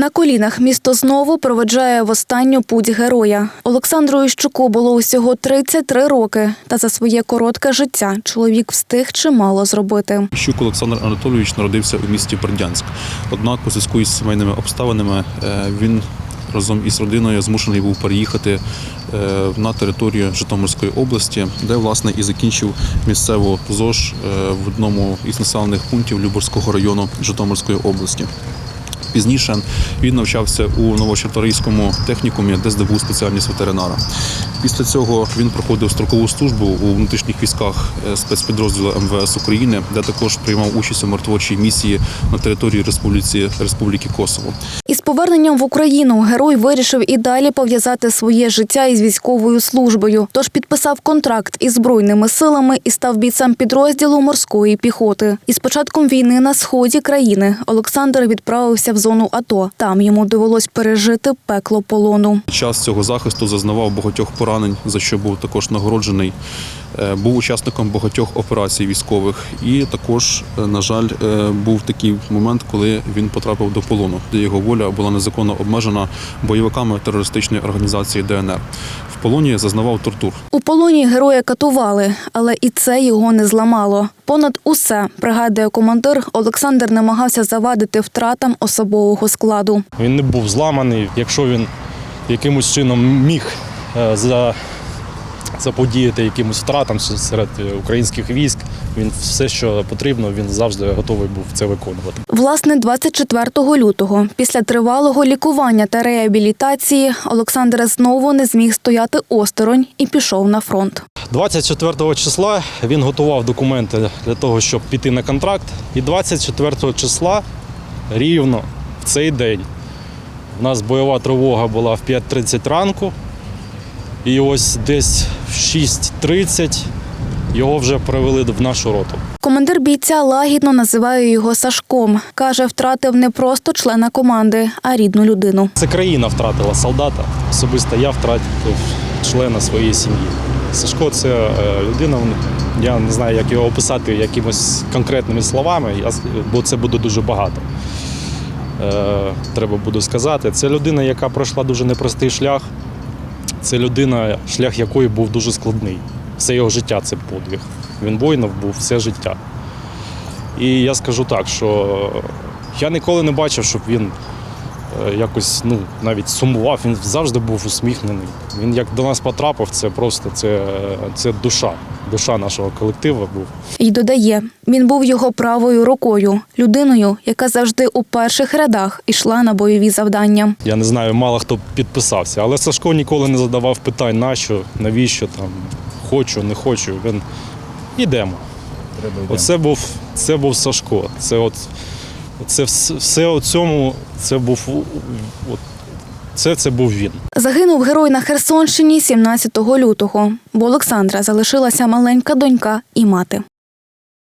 На колінах місто знову проведжає в останню путь героя. Олександру Іщуку було усього 33 роки, та за своє коротке життя чоловік встиг чимало зробити. Щук Олександр Анатолійович народився у місті Бердянськ. Однак, у зв'язку із сімейними обставинами е, він разом із родиною змушений був переїхати е, на територію Житомирської області, де власне і закінчив місцеву ЗОЖ е, в одному із населених пунктів Люборського району Житомирської області. Пізніше він навчався у Новочерторийському технікумі, де здобув спеціальність ветеринара. Після цього він проходив строкову службу у внутрішніх військах е, спецпідрозділу МВС України, де також приймав участь у миротворчій місії на території Республіці Республіки Косово. Із поверненням в Україну герой вирішив і далі пов'язати своє життя із військовою службою. Тож підписав контракт із збройними силами і став бійцем підрозділу морської піхоти. Із початком війни на сході країни Олександр відправився в зону АТО. Там йому довелось пережити пекло полону. Час цього захисту зазнавав багатьох поранень, за що був також нагороджений. Е, Був учасником багатьох операцій військових, і також, е, на жаль, е, був такий момент, коли він потрапив до полону, де його воля була незаконно обмежена бойовиками терористичної організації ДНР. В полоні зазнавав тортур. У полоні героя катували, але і це його не зламало. Понад усе, пригадує командир, Олександр намагався завадити втратам особового складу. Він не був зламаний. Якщо він якимось чином міг е, за, заподіяти якимось втратам серед українських військ, він все, що потрібно, він завжди готовий був це виконувати. Власне, 24 лютого, після тривалого лікування та реабілітації, Олександр знову не зміг стояти осторонь і пішов на фронт. 24 числа він готував документи для того, щоб піти на контракт. І 24 числа рівно в цей день у нас бойова тривога була в 5.30 ранку. І ось десь в 6.30 його вже привели в нашу роту. Командир бійця лагідно називає його Сашком. Каже, втратив не просто члена команди, а рідну людину. Це країна втратила солдата. Особисто я втратив члена своєї сім'ї. Сашко це е, людина. Я не знаю, як його описати якимось конкретними словами, бо це буде дуже багато. Е, Треба буде сказати. Це людина, яка пройшла дуже непростий шлях. Це людина, шлях якої був дуже складний. Все його життя це подвиг. Він воїном був все життя. І я скажу так, що я ніколи не бачив, щоб він е, якось ну, навіть сумував. Він завжди був усміхнений. Він як до нас потрапив, це просто це, це душа. Душа нашого колективу був. І додає, він був його правою рукою, людиною, яка завжди у перших рядах ішла на бойові завдання. Я не знаю, мало хто підписався. Але Сашко ніколи не задавав питань, нащо, навіщо там, хочу, не хочу. Він йдемо. Оце був, це був Сашко. Це от, це все, все у цьому, це був от, це, це був він. Загинув герой на Херсонщині 17 лютого, бо Олександра залишилася маленька донька і мати.